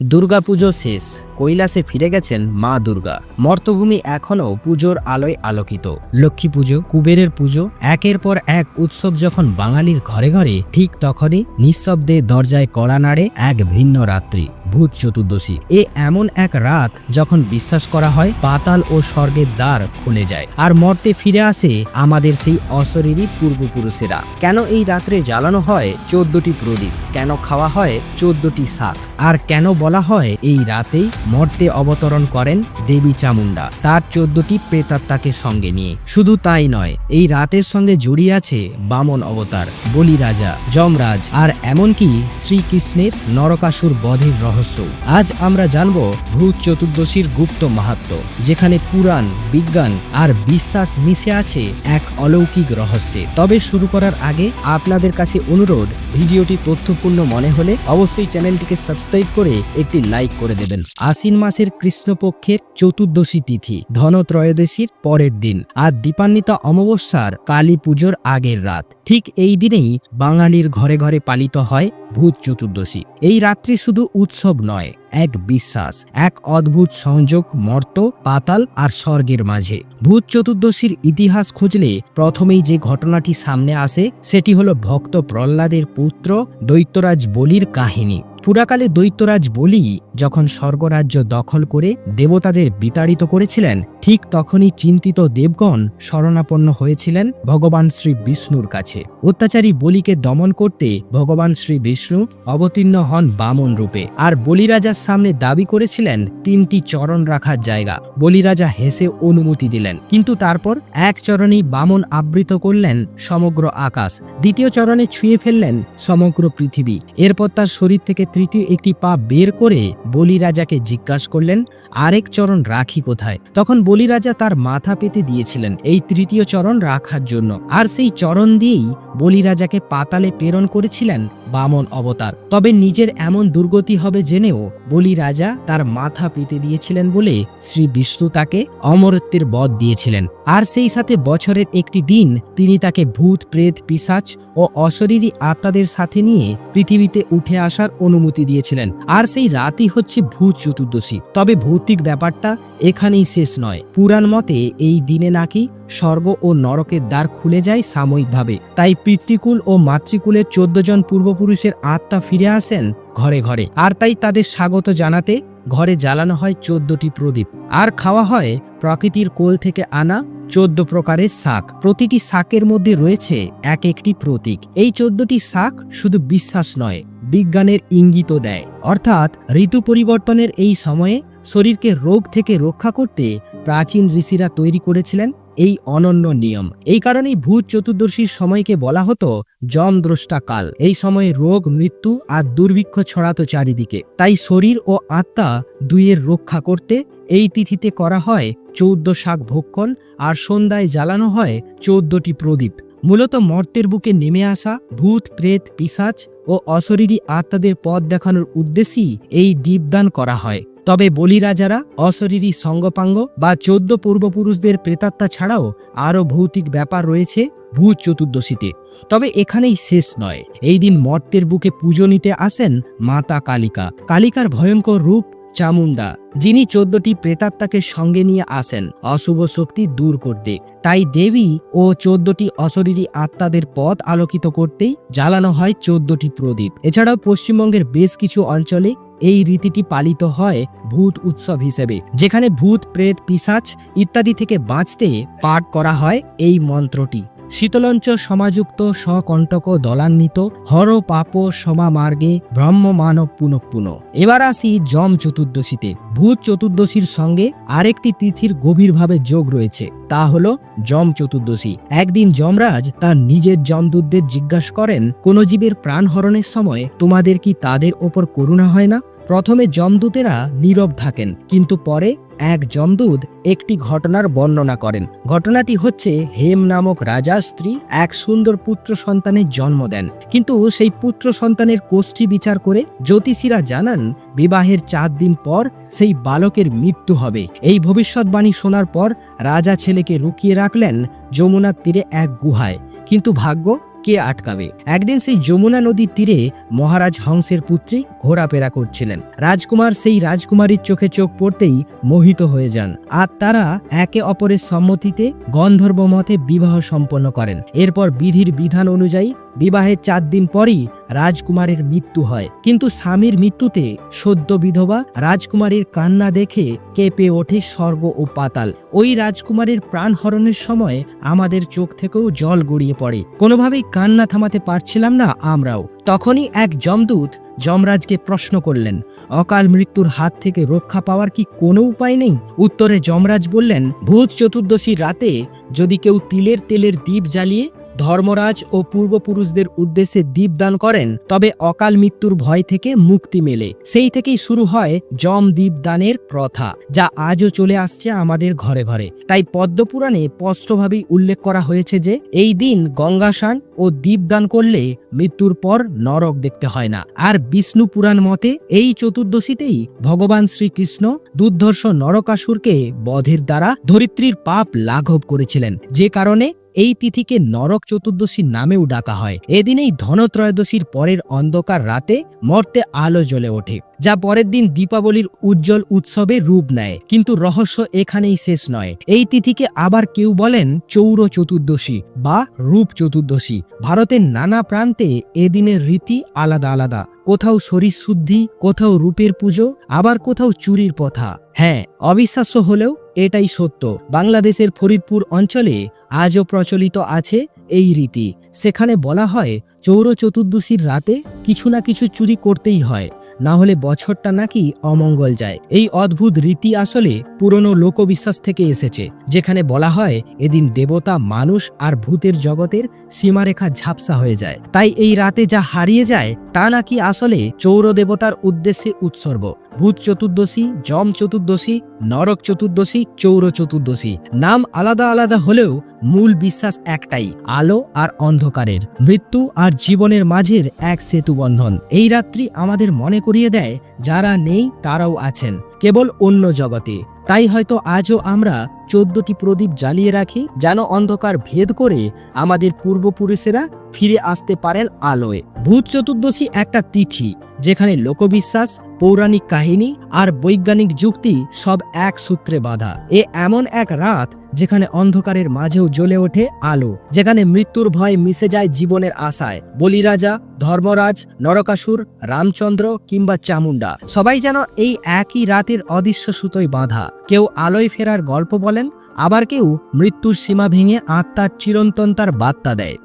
দুর্গাপুজো শেষ। কৈলাসে ফিরে গেছেন মা দুর্গা। মর্তভূমি এখনও পুজোর আলোয় আলোকিত। লক্ষ্মী পুজো, কুবেরের পুজো, একের পর এক উৎসব যখন বাঙালির ঘরে ঘরে, ঠিক তখনই নিঃশব্দে দরজায় কড়া নাড়ে এক ভিন্ন রাত্রি, ভূত চতুর্দশী। এ এমন এক রাত যখন বিশ্বাস করা হয় পাতাল ও স্বর্গের দ্বার খুলে যায়। আর মর্তে ফিরে আসে আমাদের সেই অশরীরী পূর্বপুরুষেরা। কেন এই রাত্রে জ্বালানো হয় চোদ্দটি প্রদীপ? কেন খাওয়া হয় চোদ্দটি শাক? আর কেন বলা হয় এই রাতেই মর্তে অবতরণ করেন দেবী চামুন্ডা তার চোদ্দটি প্রেতাত্মাকে সঙ্গে নিয়ে। শুধু তাই নয়, এই রাতের সঙ্গে জড়িয়ে আছে বামন অবতার বলি রাজা যমরাজ আর এমনকি শ্রীকৃষ্ণের নরকাসুর বধের রহস্য। আজ আমরা জানব ভূত চতুর্দশীর গুপ্ত মাহাত্ম, যেখানে পুরাণ, বিজ্ঞান আর বিশ্বাস মিশে আছে এক অলৌকিক রহস্যে। তবে শুরু করার আগে আপনাদের কাছে অনুরোধ, ভিডিওটি তথ্যপূর্ণ মনে হলে অবশ্যই চ্যানেলটিকে সাবস্ক্রাইব করে একটি লাইক করে দেবেন। আশ্বিন মাসের কৃষ্ণপক্ষের চতুর্দশী তিথি, ধনত্রয়োদশীর পরের দিন আর দীপান্বিতা অমাবস্যার কালী পুজোর আগের রাত। ঠিক এই দিনেই বাঙালির ঘরে ঘরে পালিত হয় ভূত চতুর্দশী। এই রাত্রি শুধু উৎসব নয়, এক বিশ্বাস, এক অদ্ভুত সংযোগ মর্ত, পাতাল আর স্বর্গের মাঝে। ভূত চতুর্দশীর ইতিহাস খুঁজলে প্রথমেই যে ঘটনাটি সামনে আসে, সেটি হলো ভক্ত প্রহ্লাদের পুত্র দৈত্যরাজ বলির কাহিনী। পুরাকালে দৈত্যরাজ বলি, যখন স্বর্গরাজ্য দখল করে দেবতাদের বিতাড়িত করেছিলেন, ঠিক তখনই চিন্তিত দেবগণ শরণাপন্ন হয়েছিলেন ভগবান শ্রী বিষ্ণুর কাছে। অত্যাচারী বলিকে দমন করতে ভগবান শ্রী বিষ্ণু অবতীর্ণ হন বামন রূপে। আর বলিরাজার সামনে দাবি করেছিলেন, তিনটি চরণ রাখার জায়গা। বলিরাজা হেসে অনুমতি দিলেন। কিন্তু তারপর এক চরণেই বামন আবৃত করলেন সমগ্র আকাশ। দ্বিতীয় চরণে ছুঁয়ে ফেললেন সমগ্র পৃথিবী। এরপর তার শরীর থেকে তৃতীয় একটি পা বের করে বলি রাজাকে জিজ্ঞাসা করলেন আরেক চরণ রাখি কোথায়? তখন বলিরাজা তার মাথা পেতে দিয়েছিলেন এই তৃতীয় চরণ রাখার জন্য। আর সেই চরণ দিয়েই বলিরাজাকে পাতালে প্রেরণ করেছিলেন বামন অবতার। তবে নিজের এমন দুর্গতি হবে জেনেও বলি রাজা তার মাথা পেতে দিয়েছিলেন বলে শ্রী বিষ্ণু তাকে অমরত্বের বধ দিয়েছিলেন। আর সেই সাথে বছরের একটি দিন তিনি তাকে ভূত, প্রেত, পিসাচ ও অশরীরী আত্মাদের সাথে নিয়ে পৃথিবীতে উঠে আসার অনুমতি দিয়েছিলেন। আর সেই রাতই হচ্ছে ভূত চতুর্দশী। তবে ভৌতিক ব্যাপারটা এখানেই শেষ নয়। পুরাণ মতে এই দিনে নাকি স্বর্গ ও নরকের দ্বার খুলে যায় সাময়িকভাবে। তাই পিতৃকুল ও মাতৃকুলের চোদ্দ জন পূর্বপুরুষের আত্মা ফিরে আসেন ঘরে ঘরে। আর তাই তাদের স্বাগত জানাতে ঘরে জ্বালানো হয় চোদ্দটি প্রদীপ। আর খাওয়া হয় প্রকৃতির কোল থেকে আনা চোদ্দ প্রকারের শাক। প্রতিটি শাকের মধ্যে রয়েছে এক একটি প্রতীক। এই চোদ্দটি শাক শুধু বিশ্বাস নয়, বিজ্ঞানের ইঙ্গিতও দেয়। অর্থাৎ ঋতু পরিবর্তনের এই সময়ে শরীরকে রোগ থেকে রক্ষা করতে প্রাচীন ঋষিরা তৈরি করেছিলেন এই অনন্য নিয়ম। এই কারণেই ভূত চতুর্দশীর সময়কে বলা হতো জমদ্রষ্টা কাল এই সময়ে রোগ, মৃত্যু আর দুর্ভিক্ষ ছড়াতো চারিদিকে। তাই শরীর ও আত্মা দুইয়ের রক্ষা করতে এই তিথিতে করা হয় চৌদ্দ শাক ভক্ষণ আর সন্ধ্যায় জ্বালানো হয় চৌদ্দটি প্রদীপ। মূলত মর্তের বুকে নেমে আসা ভূত, প্রেত, পিসাচ ও অশরীরী আত্মাদের পথ দেখানোর উদ্দেশ্যেই এই দীপদান করা হয়। তবে বলিরাজারা, অশরীরী সঙ্গপাঙ্গ বা চোদ্দ পূর্বপুরুষদের প্রেতাত্মা ছাড়াও আরও ভৌতিক ব্যাপার রয়েছে ভূত চতুর্দশীতে। তবে এখানেই শেষ নয়। এই দিন মর্তের বুকে পুজো নিতে আসেন মাতা কালিকা। কালিকার ভয়ঙ্কর রূপ চামুন্ডা যিনি চোদ্দটি প্রেতাত্মাকে সঙ্গে নিয়ে আসেন অশুভ শক্তি দূর করতে। তাই দেবী ও চোদ্দটি অশরীরী আত্মাদের পথ আলোকিত করতেই জ্বালানো হয় চোদ্দটি প্রদীপ। এছাড়াও পশ্চিমবঙ্গের বেশ কিছু অঞ্চলে এই রীতিটি পালিত হয় ভূত উৎসব হিসেবে, যেখানে ভূত, প্রেত, পিসাচ ইত্যাদি থেকে বাঁচতে পাঠ করা হয় এই মন্ত্রটি। শীতলঞ্চ সমাযুক্ত সকণ্টক দলান্বিত হর পাপ সমা মার্গে ব্রহ্ম মানব পুনঃ এবার আসি জম চতুর্দশীতে। ভূত চতুর্দশীর সঙ্গে আরেকটি তিথির গভীরভাবে যোগ রয়েছে, তা হল জম চতুর্দশী। একদিন যমরাজ তার নিজের যমদূতদের জিজ্ঞাসা করেন, কোন জীবের প্রাণ হরণের সময় তোমাদের কি তাদের ওপর করুণা হয় না? প্রথমে যমদূতেরা নীরব থাকেন, কিন্তু পরে এক যমদূত একটি ঘটনার বর্ণনা করেন। ঘটনাটি হচ্ছে হেম নামক রাজার স্ত্রী এক সুন্দর পুত্র সন্তানের জন্ম দেন। কিন্তু সেই পুত্র সন্তানের কোষ্ঠী বিচার করে জ্যোতিষীরা জানান, বিবাহের চার দিন পর সেই বালকের মৃত্যু হবে। এই ভবিষ্যৎবাণী শোনার পর রাজা ছেলেকে লুকিয়ে রাখলেন যমুনার তীরে এক গুহায়। কিন্তু ভাগ্য কে আটকাবে? একদিন সেই যমুনা নদীর তীরে মহারাজ হংসের পুত্রী ঘোরাফেরা করছিলেন। রাজকুমার সেই রাজকুমারীর চোখে চোখ পড়তেই মোহিত হয়ে যান আর তারা একে অপরের সম্মতিতে গন্ধর্ব মতে বিবাহ সম্পন্ন করেন। এরপর বিধির বিধান অনুযায়ী বিবাহের চার দিন পরই রাজকুমারের মৃত্যু হয়। কিন্তু স্বামীর মৃত্যুতে সদ্য বিধবা রাজকুমারীর কান্না দেখে কেঁপে ওঠে স্বর্গ ও পাতাল। ওই রাজকুমারীর প্রাণ হরণের সময় আমাদের চোখ থেকেও জল গড়িয়ে পড়ে। কোনোভাবেই কান্না থামাতে পারছিলাম না আমরাও। তখনই এক যমদূত যমরাজকে প্রশ্ন করলেন, অকাল মৃত্যুর হাত থেকে রক্ষা পাওয়ার কি কোনো উপায় নেই? উত্তরে যমরাজ বললেন, ভূত চতুর্দশীর রাতে যদি কেউ তিলের তেলের দ্বীপ জ্বালিয়ে ধর্মরাজ ও পূর্বপুরুষদের উদ্দেশ্যে দীপদান করেন, তবে অকাল মৃত্যুর ভয় থেকে মুক্তি মেলে। সেই থেকেই শুরু হয় জম দীপদানের প্রথা, যা আজও চলে আসছে আমাদের ঘরে ঘরে। তাই পদ্মপুরাণে স্পষ্টভাবেই উল্লেখ করা হয়েছে যে, এই দিন গঙ্গাসান ও দীপদান করলে মৃত্যুর পর নরক দেখতে হয় না। আর বিষ্ণু পুরাণ মতে, এই চতুর্দশীতেই ভগবান শ্রীকৃষ্ণ দুর্ধর্ষ নরকাসুরকে বধের দ্বারা ধরিত্রীর পাপ লাঘব করেছিলেন। যে কারণে এই তিথিকে নরক চতুর্দশী নামেও ডাকা হয়। এদিনেই ধনত্রয়োদশীর পরের অন্ধকার রাতে মর্তে আলো জ্বলে ওঠে, যা পরের দিন দীপাবলির উজ্জ্বল উৎসবে রূপ নেয়। কিন্তু রহস্য এখানেই শেষ নয়। এই তিথিকে আবার কেউ বলেন চৌর চতুর্দশী বা রূপ চতুর্দশী। ভারতের নানা প্রান্তে এদিনের রীতি আলাদা আলাদা। কোথাও শরীর শুদ্ধি, কোথাও রূপের পুজো, আবার কোথাও চুরির পথা হ্যাঁ অবিশ্বাস্য হলেও এটাই সত্য। বাংলাদেশের ফরিদপুর অঞ্চলে আজও প্রচলিত আছে এই রীতি। সেখানে বলা হয়, চৌর চতুর্দশীর রাতে কিছু না কিছু চুরি করতেই হয়, না হলে বছরটা নাকি অমঙ্গল যায়। এই অদ্ভুত রীতি আসলে পুরনো লোকবিশ্বাস থেকে এসেছে, যেখানে বলা হয়, এদিন দেবতা, মানুষ আর ভূতের জগতের সীমারেখা ঝাপসা হয়ে যায়। তাই এই রাতে যা হারিয়ে যায় তা নাকি আসলে চৌর দেবতার উদ্দেশ্যে উৎসর্গ? ভূত চতুর্দশী, যম চতুর্দশী, নরক চতুর্দশী, চৌর চতুর্দশী। নাম আলাদা আলাদা হলেও মূল বিশ্বাস একটাই, আলো আর অন্ধকারের। মৃত্যু আর জীবনের মাঝের এক সেতু বন্ধন এই রাত্রি আমাদের মনে করিয়ে দেয়, যারা নেই তারাও আছেন। কেবল অন্য জগতে। তাই হয়তো আজও আমরা চোদ্দটি প্রদীপ জ্বালিয়ে রাখি, যেন অন্ধকার ভেদ করে আমাদের পূর্বপুরুষেরা ফিরে আসতে পারেন আলোয়। ভূত চতুর্দশী একটা তিথি। যেখানে লোকবিশ্বাস, পৌরাণিক কাহিনী আর বৈজ্ঞানিক যুক্তি সব এক সূত্রে বাঁধা। এ এমন এক রাত যেখানে অন্ধকারের মাঝেও জ্বলে ওঠে আলো, যেখানে মৃত্যুর ভয় মিশে যায় জীবনের আশায়। বলিরাজা, ধর্মরাজ, নরকাসুর, রামচন্দ্র কিংবা চামুন্ডা সবাই যেন এই একই রাতের অদৃশ্য সুতোয় বাঁধা। কেউ আলোয় ফেরার গল্প বলেন, আবার কেউ মৃত্যুর সীমা ভেঙে আত্মার চিরন্তন তার বার্তা দেয়।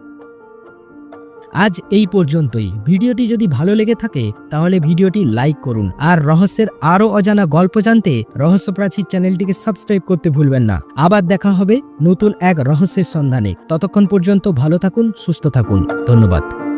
আজ এই পর্যন্তই। ভিডিওটি যদি ভালো লেগে থাকে, তাহলে ভিডিওটি লাইক করুন। আর রহস্যের আরও অজানা গল্প জানতে রহস্যপ্রাচীর চ্যানেলটিকে সাবস্ক্রাইব করতে ভুলবেন না। আবার দেখা হবে নতুন এক রহস্যের সন্ধানে। ততক্ষণ পর্যন্ত ভালো থাকুন, সুস্থ থাকুন। ধন্যবাদ।